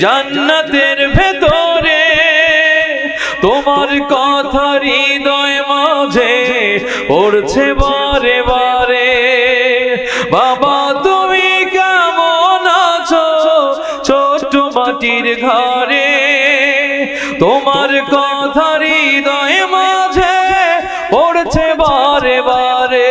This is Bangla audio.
জান্নাতের ভেতরে তোমার কথা হৃদয় মাঝে পড়ছে বারে বারে। বাবা, তুমি কেমন আছো? ছোট মাটির ঘরে তোমার কথা হৃদয় মাঝে পড়ছে বারে বারে।